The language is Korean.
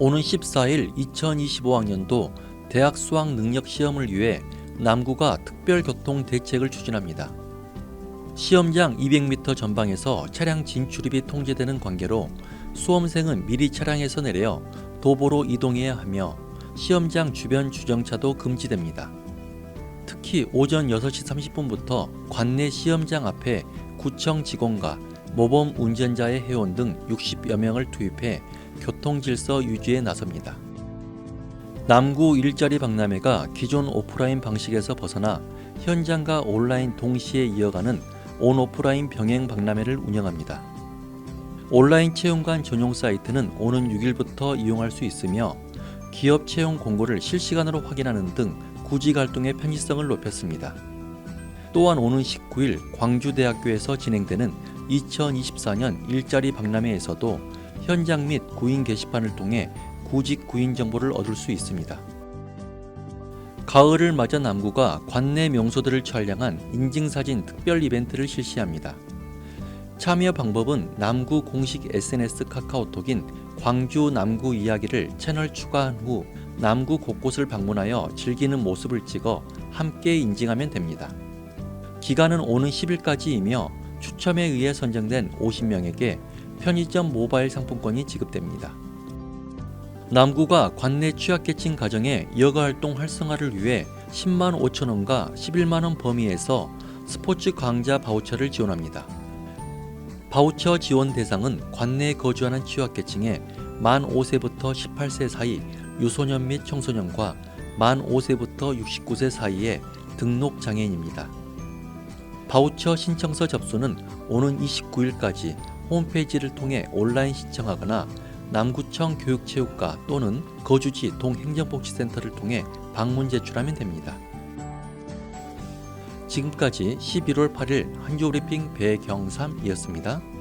오는 14일 2025학년도 대학 수학 능력 시험을 위해 남구가 특별교통 대책을 추진합니다. 시험장 200m 전방에서 차량 진출입이 통제되는 관계로 수험생은 미리 차량에서 내려 도보로 이동해야 하며 시험장 주변 주정차도 금지됩니다. 특히 오전 6시 30분부터 관내 시험장 앞에 구청 직원과 모범 운전자의 회원 등 60여 명을 투입해 교통 질서 유지에 나섭니다. 남구 일자리 박람회가 기존 오프라인 방식에서 벗어나 현장과 온라인 동시에 이어가는 온 오프라인 병행 박람회를 운영합니다. 온라인 채용관 전용 사이트는 오는 6일부터 이용할 수 있으며 기업 채용 공고를 실시간으로 확인하는 등 구직 활동의 편의성을 높였습니다. 또한 오는 19일 광주대학교에서 진행되는 2024년 일자리 박람회에서도 현장 및 구인 게시판을 통해 구직 구인 정보를 얻을 수 있습니다. 가을을 맞아 남구가 관내 명소들을 촬영한 인증사진 특별 이벤트를 실시합니다. 참여 방법은 남구 공식 SNS 카카오톡인 광주 남구 이야기를 채널 추가한 후 남구 곳곳을 방문하여 즐기는 모습을 찍어 함께 인증하면 됩니다. 기간은 오는 10일까지이며 추첨에 의해 선정된 50명에게 편의점 모바일 상품권이 지급됩니다. 남구가 관내 취약계층 가정의 여가 활동 활성화를 위해 10만 5천 원과 11만 원 범위에서 스포츠 강좌 바우처를 지원합니다. 바우처 지원 대상은 관내에 거주하는 취약계층의 만 5세부터 18세 사이 유소년 및 청소년과 만 5세부터 69세 사이의 등록 장애인입니다. 바우처 신청서 접수는 오는 29일까지 홈페이지를 통해 온라인 신청하거나 남구청 교육체육과 또는 거주지 동행정복지센터를 통해 방문 제출하면 됩니다. 지금까지 11월 8일 한주브리핑 배경삼이었습니다.